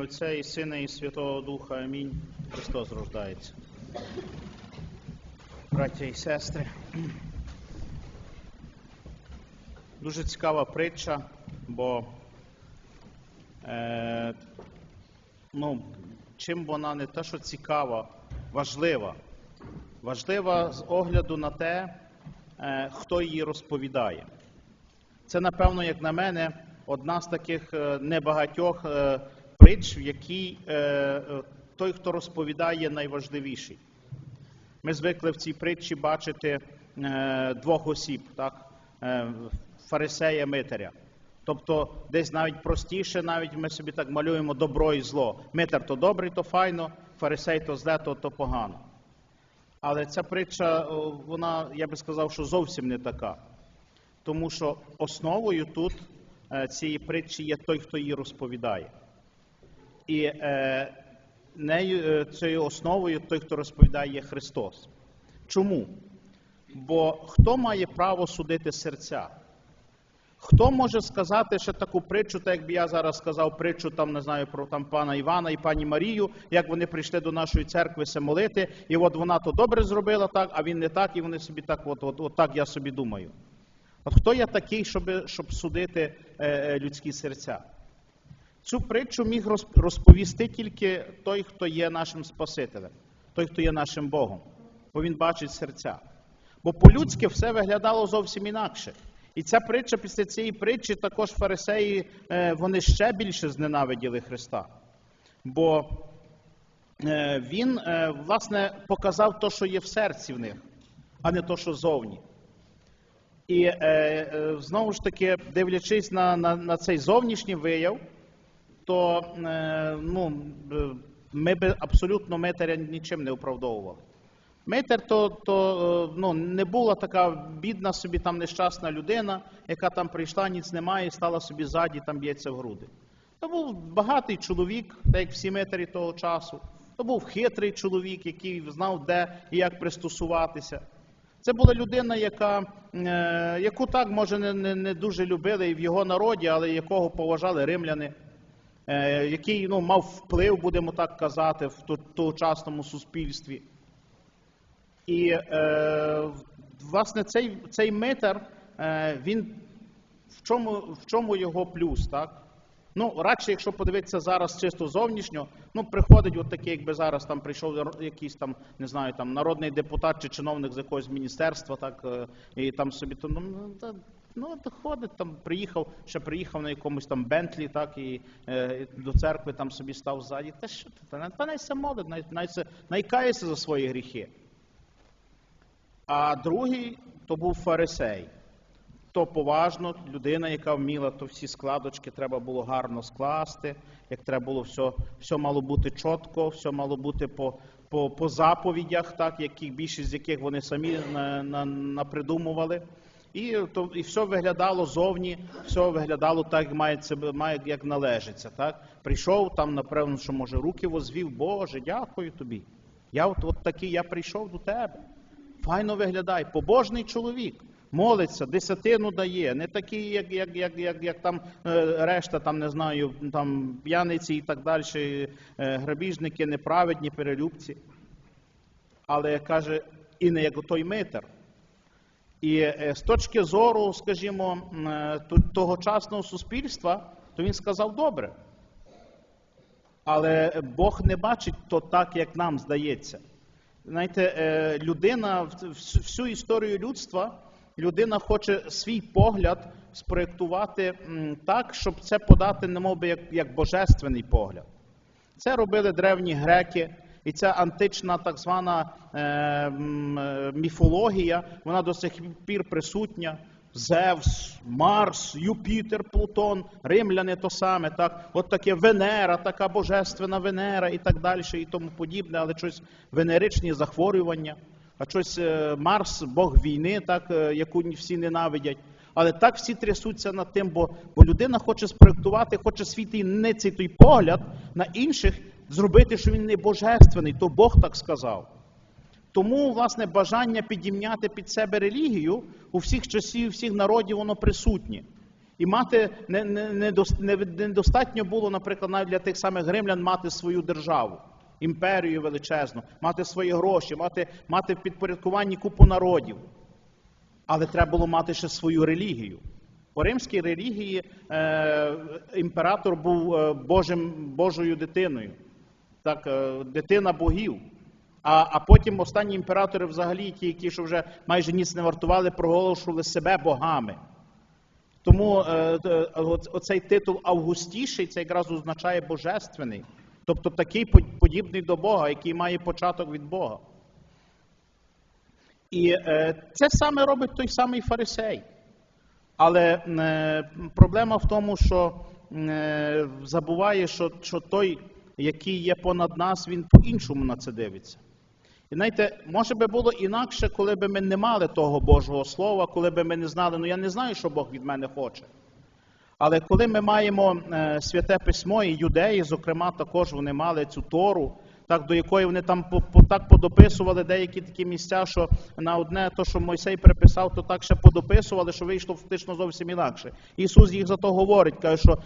Отця і Сина, і Святого Духа. Амінь. Христос рождається. Браття і сестри. Дуже цікава притча, бо е, ну, чим вона не те, що цікава, важлива. Важлива з огляду на те, е, хто її розповідає. Це, напевно, як на мене, одна з таких е, небагатьох е, в якій е, е, той, хто розповідає, найважливіший. Ми звикли в цій притчі бачити е, двох осіб, так? Е, фарисея Митаря. Тобто десь навіть простіше, навіть ми собі так малюємо добро і зло. Митар то добрий, то файно, фарисей то зле, то, то погано. Але ця притча, вона, я би сказав, що зовсім не така. Тому що основою тут е, цієї притчі є той, хто її розповідає. І е, нею, е, цією основою той, хто розповідає, є Христос. Чому? Бо хто має право судити серця? Хто може сказати ще таку притчу, так якби я зараз сказав притчу там, не знаю, про там пана Івана і пані Марію, як вони прийшли до нашої церкви се молити, і от вона то добре зробила так, а він не так, і вони собі так, от, от, от так я собі думаю. От хто я такий, щоб, щоб судити е, е, людські серця? Цю притчу міг розповісти тільки той, хто є нашим Спасителем, той, хто є нашим Богом, бо він бачить серця. Бо по-людськи все виглядало зовсім інакше. І ця притча після цієї притчі також фарисеї е, вони ще більше зненавиділи Христа. Бо е, він, е, власне, показав те, що є в серці в них, а не те, що зовні. І знову ж таки, дивлячись на, на, на цей зовнішній вияв, то е, ну, е, ми би абсолютно Митаря нічим не оправдовували. Митер то, то е, ну, не була така бідна собі там нещасна людина, яка там прийшла, ніц немає, і стала собі ззаді, там б'ється в груди. То був багатий чоловік, так як всі митарі того часу. То був хитрий чоловік, який знав, де і як пристосуватися. Це була людина, яка, е, яку так, може, не, не, не дуже любили і в його народі, але якого поважали римляни, який ну, мав вплив, будемо так казати, в тогочасному суспільстві. І е, власне цей, цей митар, е, він в чому, в чому його плюс, так? Ну, радше, якщо подивитися зараз чисто зовнішньо, ну приходить от такий, якби зараз там прийшов якийсь там, не знаю, там народний депутат чи чиновник з якогось міністерства, так, е, і там собі то ну, ну, то ходить, там приїхав, ще приїхав на якомусь там Бентлі, так, і е, до церкви там собі став ззаді. Та що ти? Та, найся молить, найкається за свої гріхи. А другий то був фарисей. То поважно, людина, яка вміла, то всі складочки треба було гарно скласти, як треба було все, все мало бути чітко, все мало бути по, по, по заповідях, так, які, більшість з яких вони самі на, на, напридумували. І, то, і все виглядало зовні, все виглядало так, як має, має, як належиться. Так? Прийшов там, напевно, що може руки возвів, Боже, дякую тобі. Я от, от такий, я прийшов до тебе. Файно виглядає, побожний чоловік. Молиться, десятину дає, не такий, як, як, як, як, як там е, решта, там не знаю, там п'яниці і так далі, е, грабіжники, неправедні, перелюбці. Але каже, і не як той митер. І е, з точки зору, скажімо, е, то- тогочасного суспільства, то він сказав добре. Але Бог не бачить то так, як нам здається. Знаєте, е, людина, всю історію людства, людина хоче свій погляд спроєктувати так, щоб це подати, немов би, як, як божественний погляд. Це робили древні греки, і ця антична так звана е, е, міфологія, вона до сих пір присутня. Зевс, Марс, Юпітер, Плутон, римляни то саме, так, от таке Венера, така божественна Венера і так далі, і тому подібне, але щось венеричні захворювання, а щось е, Марс, Бог війни, так, яку всі ненавидять. Але так всі трясуться над тим, бо, бо людина хоче спроектувати, хоче свій той ниций той погляд на інших, зробити, що він не божественний, то Бог так сказав. Тому, власне, бажання підімняти під себе релігію у всіх часів, у всіх народів, воно присутнє. І мати не, не, не, не, недостатньо було, наприклад, навіть для тих самих римлян мати свою державу, імперію величезну, мати свої гроші, мати, мати в підпорядкуванні купу народів. Але треба було мати ще свою релігію. По римській релігії е, імператор був е, Божим, Божою дитиною, так, е, дитина богів. А, а потім останні імператори, взагалі, ті, які що вже майже ніц не вартували, проголошували себе богами. Тому е, е, оцей титул Августіший це якраз означає божественний, тобто такий подібний до Бога, який має початок від Бога. І е, це саме робить той самий фарисей. Але е, проблема в тому, що е, забуває, що, що той, який є понад нас, він по-іншому на це дивиться. І знаєте, може би було інакше, коли б ми не мали того Божого Слова, коли б ми не знали, ну я не знаю, що Бог від мене хоче. Але коли ми маємо е, святе письмо, і юдеї, зокрема, також вони мали цю Тору, так, до якої вони там по, по- так подописували деякі такі місця, що на одне то, що Мойсей приписав, то так ще подописували, що вийшло фактично зовсім інакше. Ісус їх за то говорить, каже, що,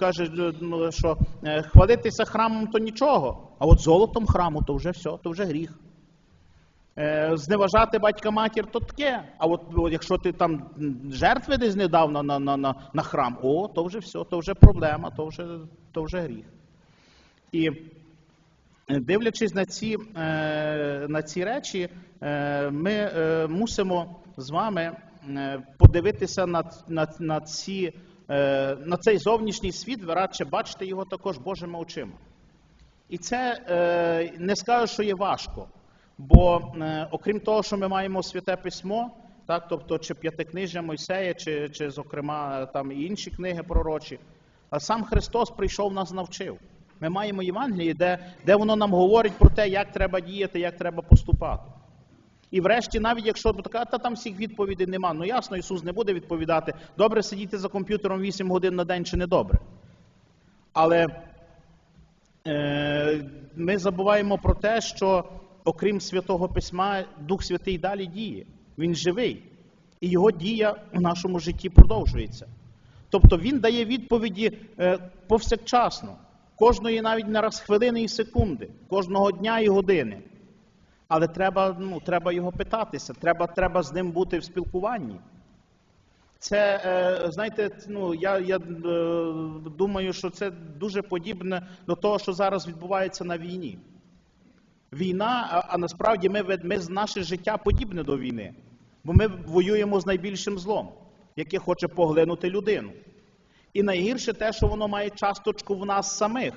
каже, ну, що е, хвалитися храмом то нічого, а от золотом храму то вже все, то вже гріх. Е, зневажати батька матір то таке. А от, якщо ти там жертви десь недавно на, на, на, на храм, о, то вже все, то вже проблема, то вже, то вже гріх. І дивлячись на ці, е, на ці речі, е, ми е, мусимо з вами е, подивитися на, на, на, ці, е, на цей зовнішній світ, ви радше бачите його також Божими очима. І це е, не скажу, що є важко. Бо е, окрім того, що ми маємо святе письмо, так, тобто чи п'ятикнижжя Мойсея, чи, чи зокрема там і інші книги пророчі, а сам Христос прийшов нас навчив. Ми маємо Євангеліє, де, де воно нам говорить про те, як треба діяти, як треба поступати. І врешті, навіть якщо така, та там всіх відповідей нема, ну ясно, Ісус не буде відповідати, добре сидіти за комп'ютером 8 годин на день чи не добре. Але Е, ми забуваємо про те, що окрім Святого Письма, Дух Святий далі діє. Він живий. І його дія у нашому житті продовжується. Тобто він дає відповіді е, повсякчасно, кожної навіть не раз хвилини і секунди, кожного дня і години. Але треба, ну, треба його питатися, треба, треба з ним бути в спілкуванні. Це, е, знаєте, ну, я, я е, думаю, що це дуже подібне до того, що зараз відбувається на війні. Війна, а, а насправді ми, ми, наше життя подібне до війни, бо ми воюємо з найбільшим злом, яке хоче поглинути людину. І найгірше те, що воно має часточку в нас самих.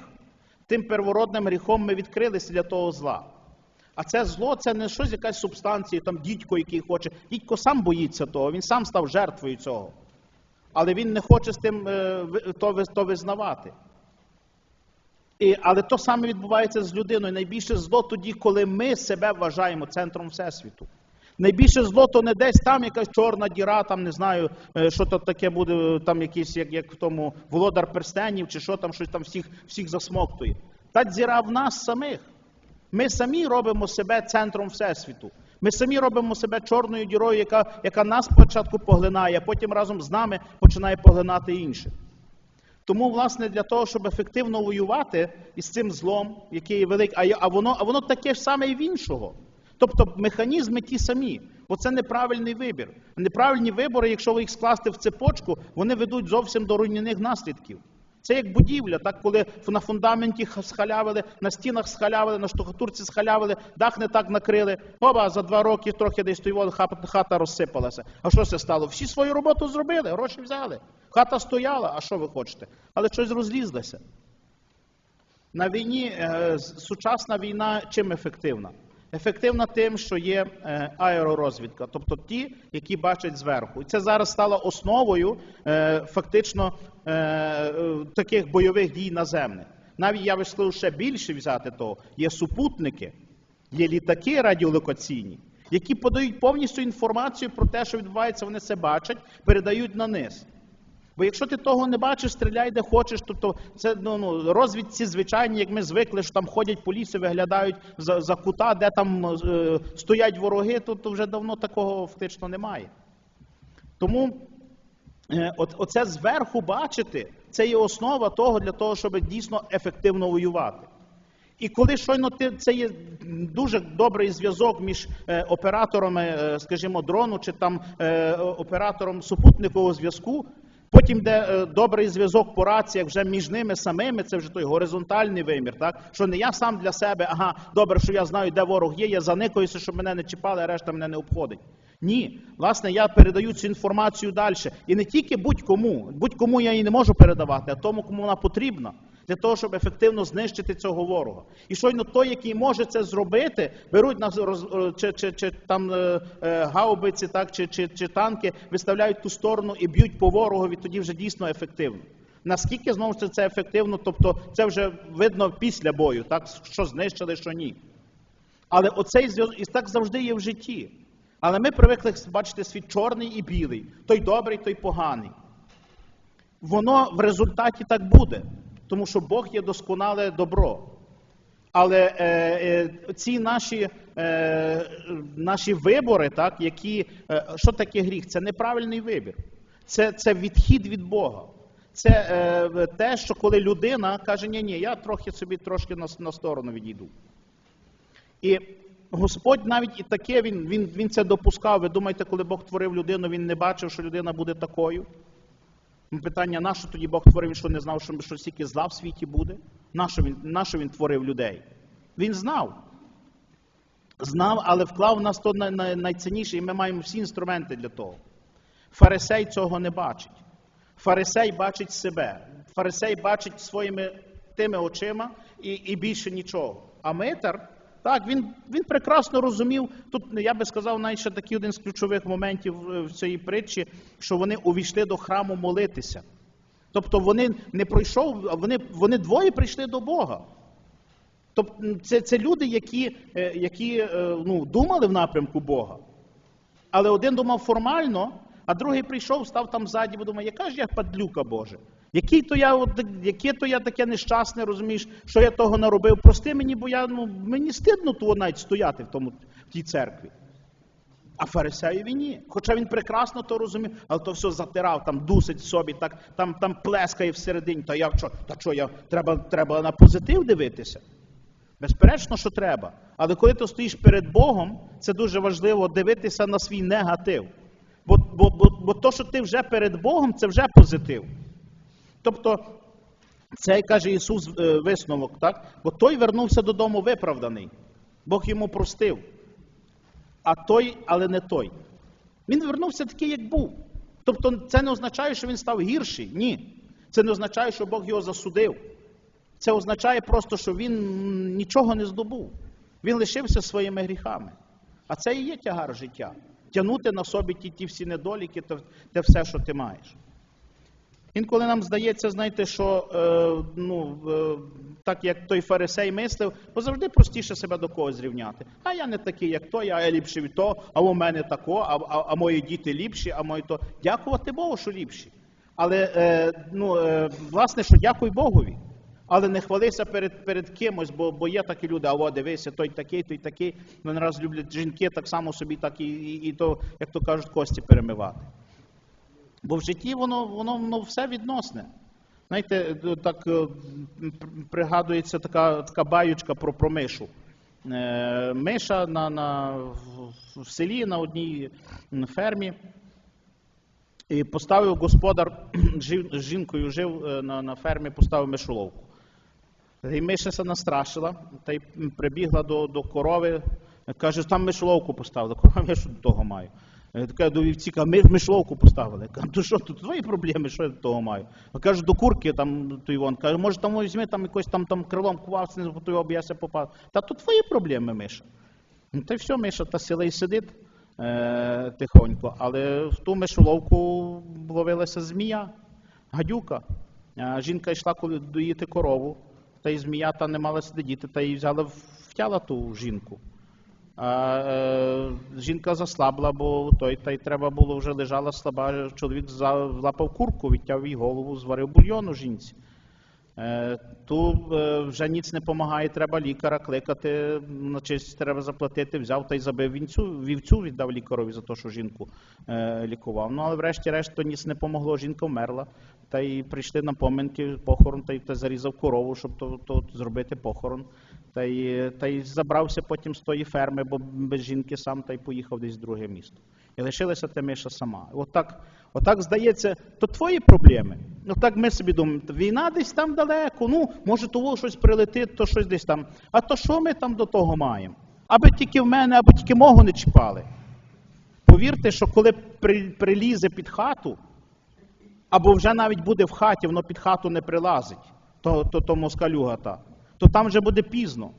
Тим первородним гріхом ми відкрилися для того зла. А це зло це не щось якась субстанція, там дідько, який хоче. Дідько сам боїться того, він сам став жертвою цього. Але він не хоче з тим е, то, то визнавати. І, але то саме відбувається з людиною. Найбільше зло тоді, коли ми себе вважаємо центром Всесвіту. Найбільше зло то не десь там якась чорна діра, там не знаю, е, що то таке буде, там якийсь, як, як в тому володар перстенів, чи що там щось там всіх, всіх засмоктує. Та діра в нас самих. Ми самі робимо себе центром Всесвіту. Ми самі робимо себе чорною дірою, яка, яка нас спочатку поглинає, а потім разом з нами починає поглинати інших. Тому, власне, для того, щоб ефективно воювати із цим злом, який великий, а, а, воно, а воно таке ж саме і в іншого. Тобто механізми ті самі, бо це неправильний вибір. Неправильні вибори, якщо ви їх скласти в цепочку, вони ведуть зовсім до руйнівних наслідків. Це як будівля, так коли на фундаменті схалявили, на стінах схалявили, на штукатурці схалявили, дах не так накрили. Оба за два роки трохи десь хата, хата розсипалася. А що це стало? Всі свою роботу зробили, гроші взяли. Хата стояла, а що ви хочете? Але щось розлізлося. На війні е, сучасна війна чим ефективна? Ефективна тим, що є е, аеророзвідка, тобто ті, які бачать зверху. І це зараз стало основою е, фактично е, таких бойових дій наземних. Навіть я би сказав, ще більше взяти того, є супутники, є літаки радіолокаційні, які подають повністю інформацію про те, що відбувається, вони це бачать, передають на низ. Бо якщо ти того не бачиш, стріляй де хочеш, то, то це ну, ну, розвідці звичайні, як ми звикли, що там ходять по лісу, виглядають за, за кута, де там е, стоять вороги, то, то вже давно такого фактично немає. Тому е, от, оце зверху бачити, це є основа того для того, щоб дійсно ефективно воювати. І коли щойно ти це є дуже добрий зв'язок між е, операторами, е, скажімо, дрону чи там е, оператором супутникового зв'язку. Потім де е, добрий зв'язок по раціях вже між ними самими, це вже той горизонтальний вимір, так що не я сам для себе, ага, добре, що я знаю, де ворог є, я заникаюся, щоб мене не чіпали, а решта мене не обходить. Ні, власне, я передаю цю інформацію далі. І не тільки будь-кому, будь-кому я її не можу передавати, а тому, кому вона потрібна, для того, щоб ефективно знищити цього ворога. І щойно той, який може це зробити, беруть на е, чи, чи, чи там е, е, гаубиці, так, чи, чи, чи танки, виставляють ту сторону і б'ють по ворогові, тоді вже дійсно ефективно. Наскільки знову ж це ефективно, тобто це вже видно після бою, так, що знищили, що ні. Але оцей зв'язок, і так завжди є в житті. Але ми привикли бачити світ чорний і білий, той добрий, той поганий. Воно в результаті так буде, тому що Бог є досконале добро. Але е, е, ці наші, е, наші вибори, так, які, е, що таке гріх? Це неправильний вибір. Це, це відхід від Бога. Це е, те, що коли людина каже, ні, ні, я трохи собі трошки на, на сторону відійду. І Господь навіть і таке, він, він, він це допускав. Ви думаєте, коли Бог творив людину, він не бачив, що людина буде такою? Ну, Питання, на що тоді Бог творив, він що не знав, що, що стільки зла в світі буде? Нащо він, на що він творив людей? Він знав. Знав, але вклав в нас то най, най, найцінніше, і ми маємо всі інструменти для того. Фарисей цього не бачить. Фарисей бачить себе. Фарисей бачить своїми тими очима і, і більше нічого. А митар, так, він, він прекрасно розумів. Тут я би сказав, навіть такий один з ключових моментів е, в цій притчі, що вони увійшли до храму молитися. Тобто вони не пройшов, вони, вони двоє прийшли до Бога. Тобто це, це люди, які, е, які е, ну, думали в напрямку Бога. Але один думав формально, а другий прийшов, став там ззаді, бо думає, яка ж я падлюка Боже? Який то я, яке то я таке нещасне, розумієш, що я того наробив? Прости мені, бо я, ну, мені стидно того навіть стояти в, тому, в тій церкві. А фарисеєві ні. Хоча він прекрасно то розумів, але то все затирав, там дусить собі, так, там, там плескає всередині. Та я що, та що я, треба, треба на позитив дивитися. Безперечно, що треба. Але коли ти стоїш перед Богом, це дуже важливо дивитися на свій негатив. Бо, бо, бо, бо то, що ти вже перед Богом, це вже позитив. Тобто, це каже Ісус е, висновок, так? Бо той вернувся додому виправданий. Бог йому простив. А той, але не той. Він вернувся такий, як був. Тобто, це не означає, що він став гірший. Ні. Це не означає, що Бог його засудив. Це означає просто, що він нічого не здобув. Він лишився своїми гріхами. А це і є тягар життя. Тягнути на собі ті, ті всі недоліки, те, все, що ти маєш. Інколи нам здається, знаєте, що е, ну, е, так як той фарисей мислив, бо завжди простіше себе до когось зрівняти. А я не такий, як той, а я ліпший від того, а у мене тако, а, а, а мої діти ліпші, а мої то. Дякувати Богу, що ліпші. Але е, ну, е, власне, що дякуй Богові. Але не хвалися перед перед кимось, бо бо є такі люди, а о, дивися, той такий, той такий. Вони раз люблять жінки так само собі, так і, і, і то, як то кажуть, кості перемивати. Бо в житті воно воно, воно все відносне. Знаєте, так е, пригадується така така баючка про про мишу. Е, Миша на, на, в селі на одній фермі. І поставив господар з жінкою жив е, на на фермі, поставив мишоловку. І миша настрашила, та й прибігла до до корови, каже, там мишоловку поставили. Корова я що до того маю. Така до вівціка, ми мишловку поставили. Кажу, що тут твої проблеми, що я до того маю? А каже, до курки там той вон, каже, може там візьми там якось там там крилом кувався, його б я се попав. Та тут твої проблеми, Миша. Ну та все, Миша, та сила і сидить е, тихонько, але в ту мишоловку ловилася змія, гадюка. А жінка йшла доїти корову, та й змія та не мала сидіти, та й взяла втяла ту жінку. А е, жінка заслабла, бо той та й треба було вже лежала слаба. Чоловік залапав курку, відтяв їй голову, зварив бульйону жінці. Е, Ту е, вже ніц не допомагає, треба лікаря кликати, значить треба заплатити, взяв та й забив вінцю, вівцю віддав лікарові за те, що жінку лікував. Ну але врешті-решт то ніц не помогло, жінка вмерла. Та й прийшли на поминки, похорон, та й та зарізав корову, щоб то, то зробити похорон. Та й, та й забрався потім з тої ферми, бо без жінки сам та й поїхав десь в друге місто. І лишилася Тимиша сама. Отак, отак здається, то твої проблеми. Отак ми собі думаємо, війна десь там далеко, ну, може того щось прилетить, то щось десь там. А то що ми там до того маємо? Аби тільки в мене, аби тільки мого не чіпали. Повірте, що коли при, прилізе під хату, або вже навіть буде в хаті, воно під хату не прилазить, то, то, то москалюга та, то там вже буде пізно.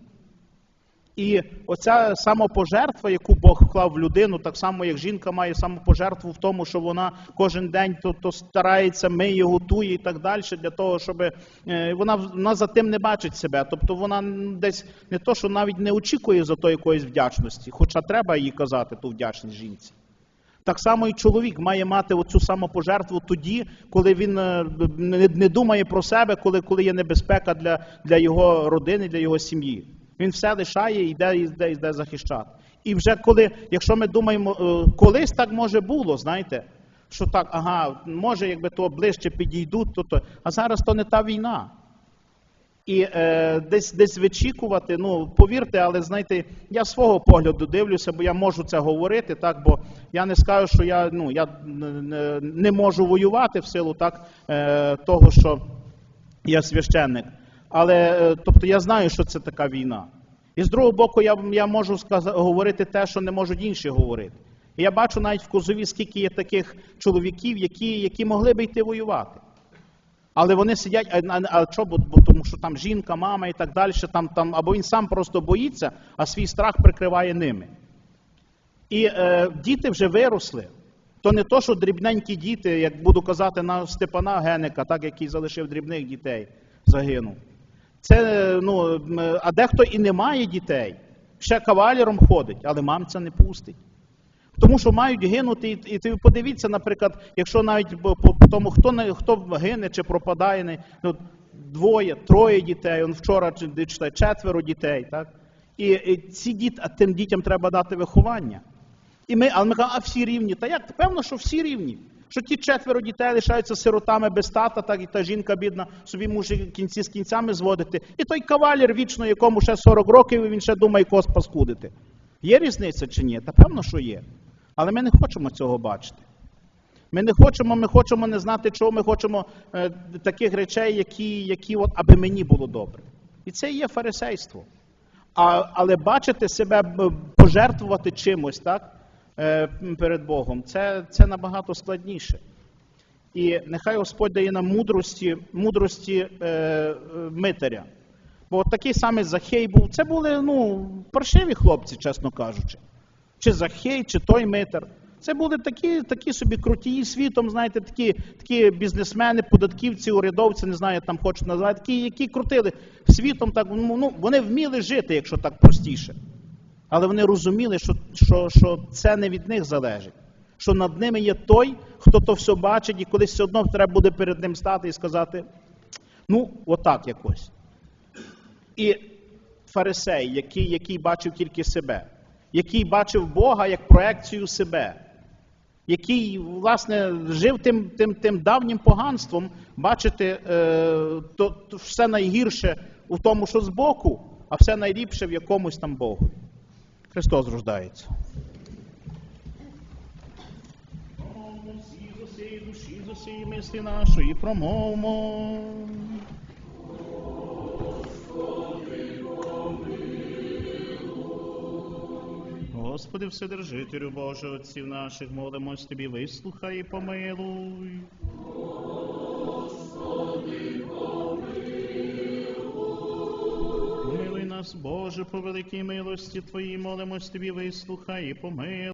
І оця самопожертва, яку Бог вклав в людину, так само як жінка має самопожертву в тому, що вона кожен день то, то старається, миє, готує і так далі, для того, щоб е, вона, вона за тим не бачить себе. Тобто вона десь не то, що навіть не очікує за то якоїсь вдячності, хоча треба їй казати ту вдячність жінці. Так само і чоловік має мати оцю самопожертву тоді, коли він е, не, думає про себе, коли, коли є небезпека для, для його родини, для його сім'ї. Він все лишає і йде, йде, йде захищати. І вже коли, якщо ми думаємо, е, колись так може було, знаєте, що так, ага, може, якби то ближче підійдуть, то, то а зараз то не та війна. І е, десь десь вичікувати, ну повірте, але знаєте, я свого погляду дивлюся, бо я можу це говорити, так, бо я не скажу, що я ну я не, можу воювати в силу так, е, того, що я священник. Але е, тобто я знаю, що це така війна. І з другого боку, я, я можу сказати, говорити те, що не можуть інші говорити. І я бачу навіть в Козові, скільки є таких чоловіків, які, які могли би йти воювати. Але вони сидять, а, а, що, бо, бо тому що там жінка, мама і так далі, там, там, або він сам просто боїться, а свій страх прикриває ними. І е, діти вже виросли. То не то, що дрібненькі діти, як буду казати на Степана Геника, так, який залишив дрібних дітей, загинув. Це, е, ну, а дехто і не має дітей, ще кавалером ходить, але мамця не пустить. Тому що мають гинути, і, ти подивіться, наприклад, якщо навіть по, тому, хто не хто гине чи пропадає, не, ну, двоє, троє дітей, он вчора чи читає, четверо дітей, так? І, і ці діти, а тим дітям треба дати виховання. І ми, але ми кажемо, а всі рівні. Та як? Певно, що всі рівні. Що ті четверо дітей лишаються сиротами без тата, так і та жінка бідна собі може кінці з кінцями зводити. І той кавалер вічно, якому ще 40 років, і він ще думає кос паскудити. Є різниця чи ні? Та певно, що є. Але ми не хочемо цього бачити. Ми не хочемо, ми хочемо не знати, чого ми хочемо е, таких речей, які, які от, аби мені було добре. І це є фарисейство. А, але бачити себе, пожертвувати чимось, так, е, перед Богом, це, це набагато складніше. І нехай Господь дає нам мудрості, мудрості е, е, митаря. Бо такий самий Захей був. Це були ну, паршиві хлопці, чесно кажучи. Чи Захей, чи той митар. Це були такі, такі собі крутії світом, знаєте, такі, такі бізнесмени, податківці, урядовці, не знаю, там хочуть називати, такі, які крутили світом, так, ну, ну, вони вміли жити, якщо так простіше. Але вони розуміли, що, що, що це не від них залежить. Що над ними є той, хто то все бачить, і колись все одно треба буде перед ним стати і сказати: ну, отак якось. І фарисей, який, який бачив тільки себе, який бачив Бога як проекцію себе, який, власне, жив тим, тим, тим давнім поганством, бачити е, то, то все найгірше у тому, що збоку, а все найліпше в якомусь там Богу. Христос рождається. Душі, з нашої промовмо. Господи, Вседержителю Боже, отців наших, молимось Тобі, вислухай і помилуй. Помилуй нас, Боже, по великій милості Твоїй, молимось Тобі, вислухай і помилуй.